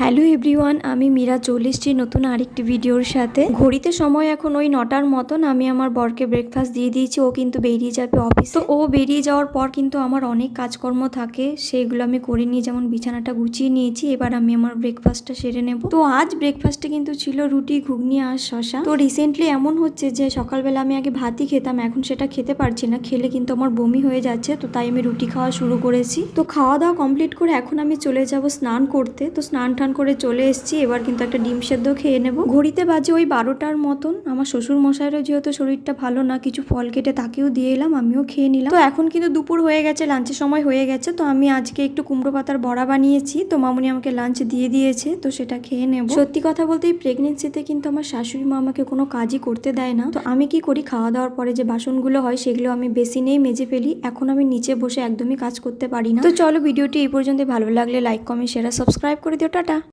Hello everyone, আমি মীরা চলে নতুন আরেকটি ভিডিওর সাথে। ঘড়িতে সময় এখন ওই নটার মতন, আমি আমার বরকে ব্রেকফাস্ট দিয়ে দিয়েছি, ও কিন্তু বেরিয়ে যাবে অফিস তো ও বেরিয়ে যাওয়ার পর কিন্তু আমার অনেক কাজকর্ম থাকে সেইগুলো আমি করে নিয়ে যেমন বিছানাটা গুছিয়ে নিয়েছি, এবার আমি আমার ব্রেকফাস্টটা সেরে নেব। তো আজ ব্রেকফাস্টে কিন্তু ছিল রুটি, ঘুগনি আর শশা তো রিসেন্টলি এমন হচ্ছে যে সকালবেলা আমি আগে ভাতই খেতাম, এখন সেটা খেতে পারছি না, খেলে কিন্তু আমার বমি হয়ে যাচ্ছে, তো তাই আমি রুটি খাওয়া শুরু করেছি। তো খাওয়া দাওয়া কমপ্লিট করে এখন আমি চলে যাব স্নান করতে। তো স্নান টান করে চলে এসেছি। এবার কিন্তু একটা ডিম সেদ্ধ খেয়ে নেব। ঘড়িতে বাজে ওই বারোটার মতন। আমার শ্বশুর মশাইরও যেহেতু শরীরটা ভালো না, কিছু ফল কেটে তাকেও দিয়ে এলাম, আমিও খেয়ে নিলাম। তো এখন কিন্তু দুপুর হয়ে গেছে লাঞ্চের সময় হয়ে গেছে। তো আমি আজকে একটু কুমড়ো পাতার বড়া বানিয়েছি। তো মামুনি আমাকে লাঞ্চ দিয়ে দিয়েছে, তো সেটা খেয়ে নেব। সত্যি কথা বলতে এই প্রেগনেন্সিতে কিন্তু আমার শাশুড়ি মা আমাকে কোনো কাজই করতে দেয় না। তো আমি কি করি খাওয়া দাওয়ার পরে যে বাসনগুলো হয়, সেগুলো আমি বেশি বেসিনেই মেজে ফেলি। এখন আমি নিচে বসে একদমই কাজ করতে পারি না। তো চলো ভিডিওটি এই পর্যন্ত ভালো লাগলে লাইক কমেন্ট শেয়ার সাবস্ক্রাইব করে দিও। টাটা!